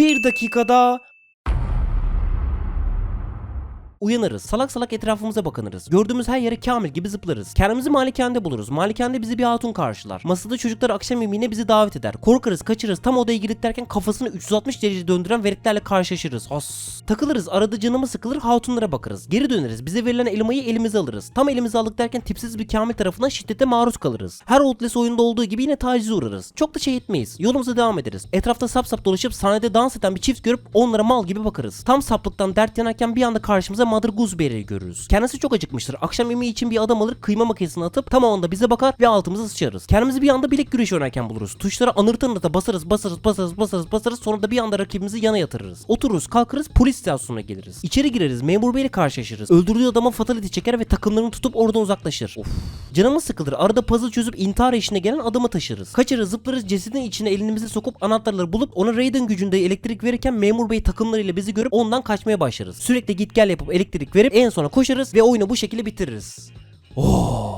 Bir dakikada Uyanırız. Salak salak etrafımıza bakınırız. Gördüğümüz her yere Kamil gibi zıplarız. Kendimizi malikanede buluruz. Malikanede bizi bir hatun karşılar. Masada çocuklar akşam yemeğine bizi davet eder. Korkarız, kaçırız. Tam odaya girdik derken kafasını 360 derece döndüren veletlerle karşılaşırız. Has. Takılırız. Arada canımız sıkılır. Hatunlara bakarız. Geri döneriz. Bize verilen elmayı elimize alırız. Tam elimize aldık derken tipsiz bir Kamil tarafından şiddete maruz kalırız. Her Outlast oyunda olduğu gibi yine tacize uğrarız. Çok da şey etmeyiz. Yolumuza devam ederiz. Etrafta sap sap dolaşıp sahnede dans eden bir çift görüp onlara mal gibi bakarız. Tam saplıktan dert yanarken bir anda karşımıza Mother Gooseberry'i görürüz. Kendisi çok acıkmıştır. Akşam yemeği için bir adam alır kıyma makinesine atıp tam o anda bize bakar ve altımıza sıçarız. Kendimizi bir anda bilek güreşi oynarken buluruz. Tuşlara anırta anırta basarız basarız basarız basarız basarız sonra da bir anda rakibimizi yana yatırırız. Otururuz kalkarız polis istasyonuna geliriz. İçeri gireriz memur beyle karşılaşırız. Öldürdüğü adama fatality çeker ve takımlarını tutup oradan uzaklaşır. Of. Canımız sıkılır. Arada puzzle çözüp intihar eşine gelen adamı taşırız. Kaçarız zıplarız cesedin içine elimizi sokup anahtarları bulup ona Raiden gücünde elektrik verirken memur bey takımlarıyla bizi görüp ondan kaçmaya başlarız. Sürekli git gel yapıp elektrik verip en sona koşarız ve oyunu bu şekilde bitiririz. Oh.